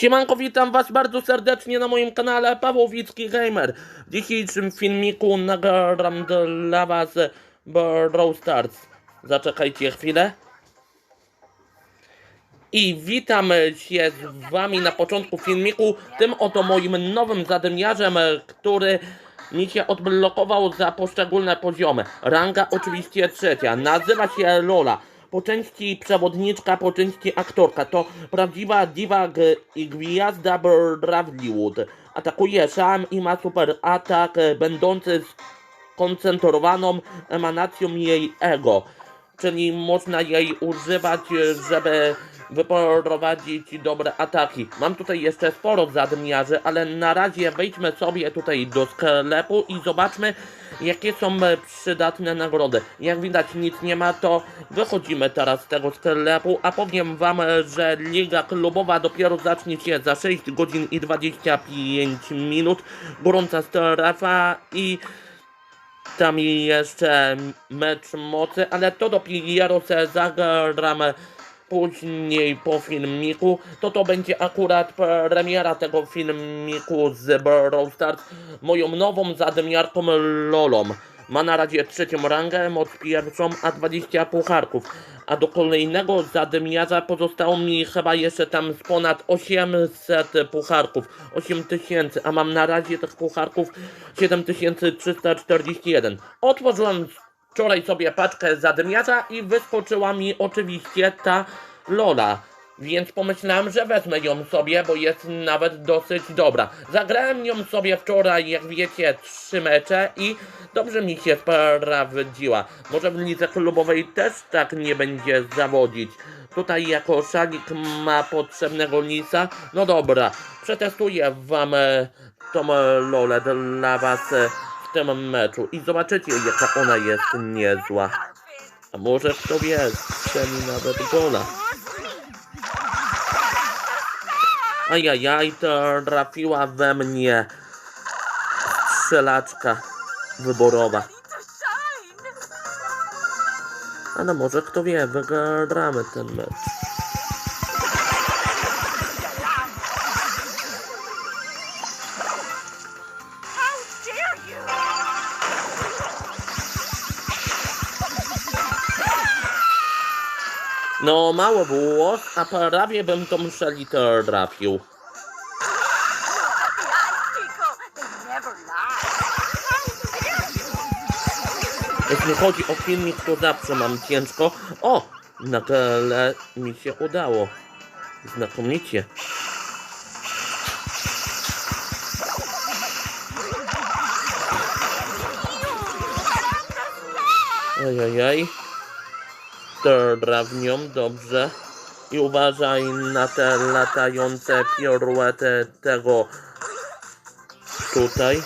Siemanko, witam was bardzo serdecznie na moim kanale Pawłowicki Gamer. W dzisiejszym filmiku nagram dla was Brawl Stars. Zaczekajcie chwilę. I witam się z wami na początku filmiku, tym oto moim nowym zadymiarzem, który mi się odblokował za poszczególne poziomy. Ranga oczywiście trzecia, nazywa się Lola. Po części przewodniczka, po części aktorka. To prawdziwa diwa i gwiazda Bravliwood. Atakuje szam i ma super atak, e, będący skoncentrowaną emanacją jej ego czyli można jej używać, żeby wyprowadzić dobre ataki. Mam tutaj jeszcze sporo zadmiarzy, ale na razie wejdźmy sobie tutaj do sklepu i zobaczmy, jakie są przydatne nagrody. Jak widać nic nie ma, to wychodzimy teraz z tego sklepu, a powiem wam, że liga klubowa dopiero zacznie się za 6 godzin i 25 minut. Gorąca strefa i tam jeszcze mecz mocy, ale to dopiero se zagram później po filmiku. To to będzie akurat premiera tego filmiku z Brawl Stars. Moją nową zadmiarką Lolą. Ma na razie trzecią rangę, moc pierwszą, a 20 pucharków. A do kolejnego zadymiarza pozostało mi chyba jeszcze tam z ponad 800 pucharków. 8000, a mam na razie tych pucharków 7341. Otworzyłem wczoraj sobie paczkę zadymiarza i wyskoczyła mi oczywiście ta Lola. Więc pomyślałem, że wezmę ją sobie, bo jest nawet dosyć dobra. Zagrałem ją sobie wczoraj, jak wiecie, trzy mecze i dobrze mi się sprawdziła. Może w lidze klubowej też tak nie będzie zawodzić. Tutaj jako szalik ma potrzebnego lisa. No dobra, przetestuję wam e, tą lolę dla was e, w tym meczu i zobaczycie jaka ona jest niezła. A może kto wie, strzeli nawet gola. Ajajaj, to trafiła we mnie strzelaczka wyborowa. Ale może kto wie, wygramy ten mecz. No mało było, a prawie bym tą szelitę trafił. Jeśli chodzi o filmik, to zawsze mam ciężko. O! Nagle mi się udało. Znakomicie. Ojojoj. Trawnią, dobrze. I uważaj na te latające piruety tego tutaj.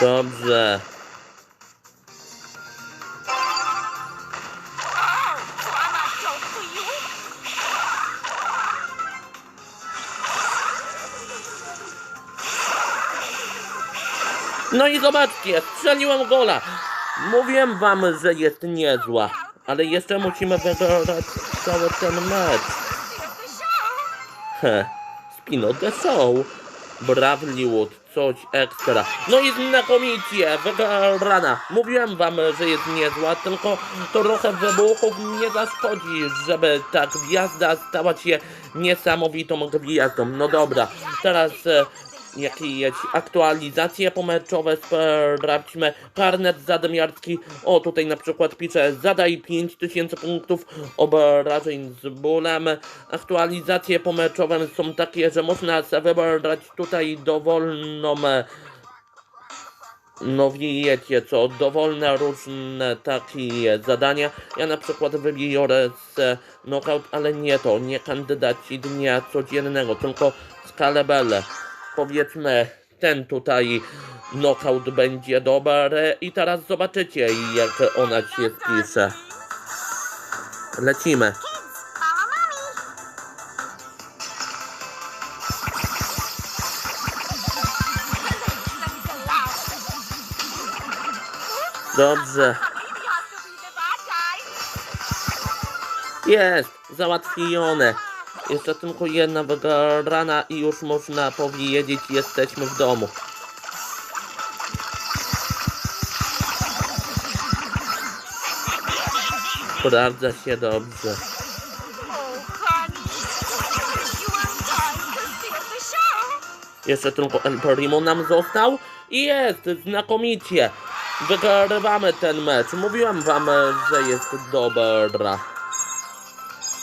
Dobrze. No i zobaczcie, strzeliłem gola. Mówiłem wam, że jest niezła. Ale jeszcze musimy wygrać cały ten mecz. He, spino the show. Bravliwood, coś ekstra. No i znakomicie, wygrana. Mówiłem wam, że jest niezła, tylko trochę wybuchów nie zaszkodzi, żeby ta gwiazda stała się niesamowitą gwiazdą. No dobra, teraz e, jakieś aktualizacje pomeczowe sprawdźmy. Karnet zadymiarski, o tutaj na przykład pisze zadaj 5000 punktów obrażeń z bólem. Aktualizacje pomeczowe są takie, że można sobie wybrać tutaj dowolną no wiecie co, dowolne różne takie zadania. Ja na przykład wybiorę z knockout, ale nie to, nie kandydaci dnia codziennego, tylko skalebele. Powiedzmy, ten tutaj knockout będzie dobry i teraz zobaczycie jak ona się spisze. Lecimy. Dobrze. Jest, załatwione. Jeszcze tylko jedna wygrana i już można powiedzieć, jesteśmy w domu. Sprawdza się dobrze. Jeszcze tylko El Primo nam został i jest znakomicie. Wygrywamy ten mecz. Mówiłem wam, że jest dobra.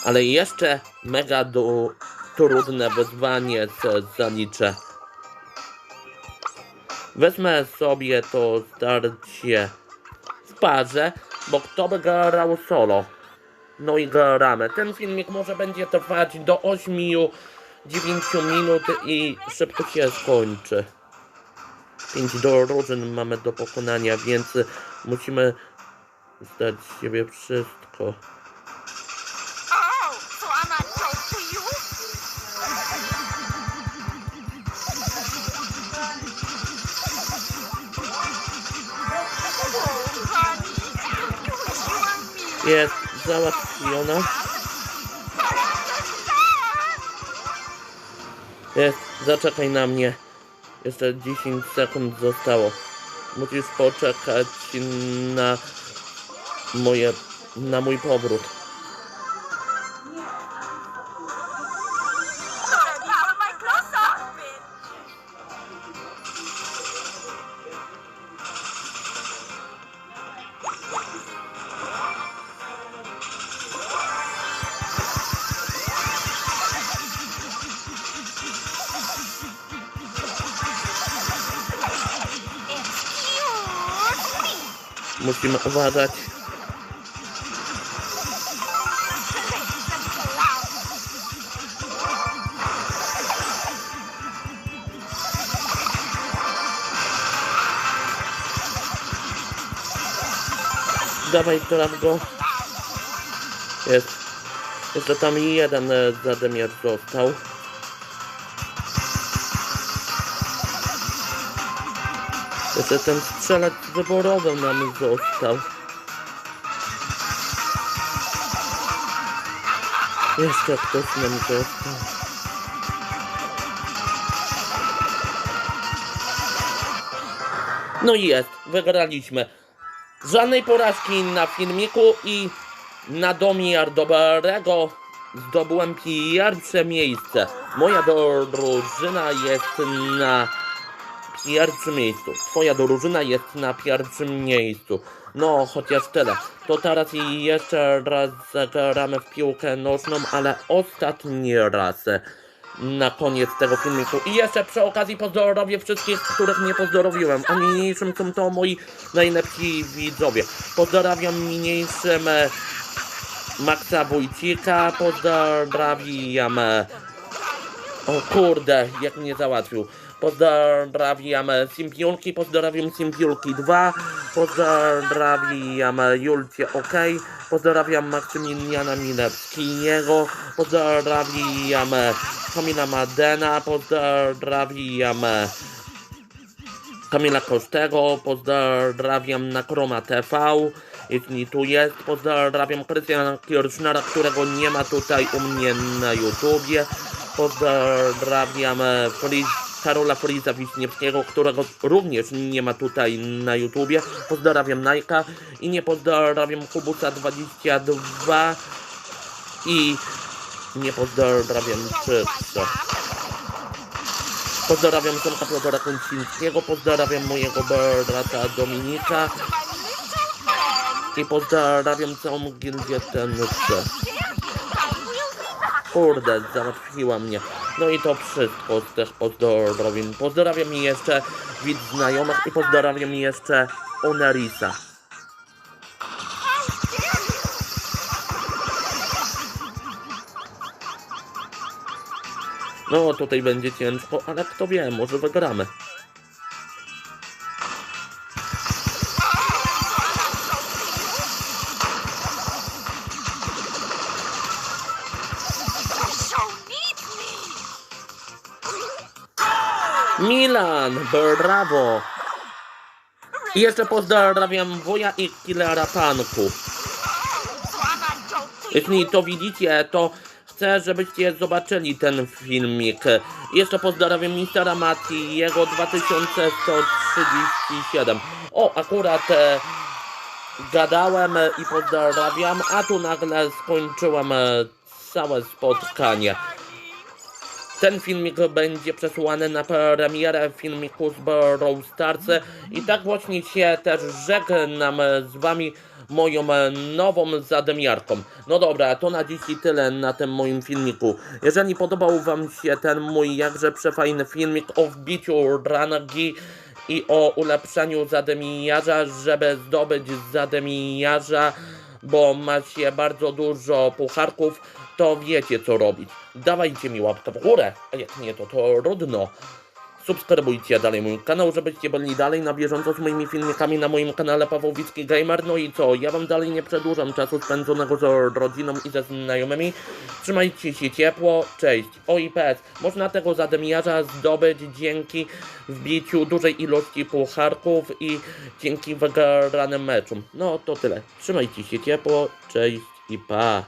Ale jeszcze mega du- trudne wyzwanie zaliczę. Wezmę sobie to starcie w parze, bo kto by grał solo? No i gramy. Ten filmik może będzie trwać do 8-9 minut i szybko się skończy. 5 drużyn mamy do pokonania, więc musimy zdać z siebie wszystko. Jest załatwiona. Jest, zaczekaj na mnie. Jeszcze 10 sekund zostało. Musisz poczekać na moje, na mój powrót. Musimy uważać. Dawaj, traf go. Jest. Jeszcze tam jeden e, zadymiar został. Jeszcze ten strzelec wyborowy nam został. Jeszcze ktoś nam został. No i jest, wygraliśmy. Żadnej porażki na filmiku i na domiar dobrego zdobyłem pierwsze miejsce. Moja drużyna jest na pierwszym miejscu. Twoja drużyna jest na pierwszym miejscu. No, chociaż tyle. To teraz jeszcze raz zagramy w piłkę nożną, ale ostatni raz na koniec tego filmiku. I jeszcze przy okazji pozdrowię wszystkich, których nie pozdrowiłem. A niniejszym są to moi najlepsi widzowie. Pozdrawiam niniejszym e, Maxa Wójcika, pozdrawiam e, o kurde, jak mnie załatwił. Pozdrawiam Simpiulki, pozdrawiam Simpiulki 2, pozdrawiam Julcie OK, pozdrawiam Maksymiliana Milewskiego, pozdrawiam Kamila Madena, pozdrawiam Kamila Kostego, pozdrawiam na Kroma TV, jeśli tu jest, pozdrawiam Krystiana Kirchnera, którego nie ma tutaj u mnie na YouTubie, pozdrawiam Friz, Karola Friza Wiśniewskiego, którego również nie ma tutaj na YouTubie, pozdrawiam Najka i nie pozdrawiam Kubusa22 i nie pozdrawiam Czysta. Pozdrawiam Tomka Piotera Kuncińskiego, pozdrawiam mojego brata Dominika i pozdrawiam całą gildię TNC. Kurde, załatwiła mnie. No i to wszystko z tych pozdrowień. Pozdrawiam jeszcze widz znajomych i pozdrawiam jeszcze Onerisa. No tutaj będzie ciężko, ale kto wie, może wygramy. Milan, brawo! I jeszcze pozdrawiam Woja i Killera you. Jeśli to widzicie, to Chcę, żebyście zobaczyli ten filmik. Jeszcze pozdrawiam Mistera Mati jego 2137. O, akurat e, gadałem i pozdrawiam, a tu nagle skończyłem e, całe spotkanie. Ten filmik będzie przesłany na premierę filmiku z Brawl Stars i tak właśnie się też żegnam z wami moją nową zademiarką. No dobra, to na dziś i tyle na tym moim filmiku. Jeżeli podobał wam się ten mój jakże przefajny filmik o wbiciu rangi i o ulepszeniu zademiarza, żeby zdobyć zademiarza, bo macie bardzo dużo pucharków, to wiecie co robić. Dawajcie mi łapkę w górę, a jak nie to trudno. Subskrybujcie dalej mój kanał, żebyście byli dalej na bieżąco z moimi filmikami na moim kanale Pawłowicki Gamer. No i co, ja wam dalej nie przedłużam czasu spędzonego z rodziną i ze znajomymi. Trzymajcie się ciepło, cześć. O i można tego zademiarza zdobyć dzięki wbiciu dużej ilości pucharków i dzięki wygranym meczom. No to tyle. Trzymajcie się ciepło, cześć i pa.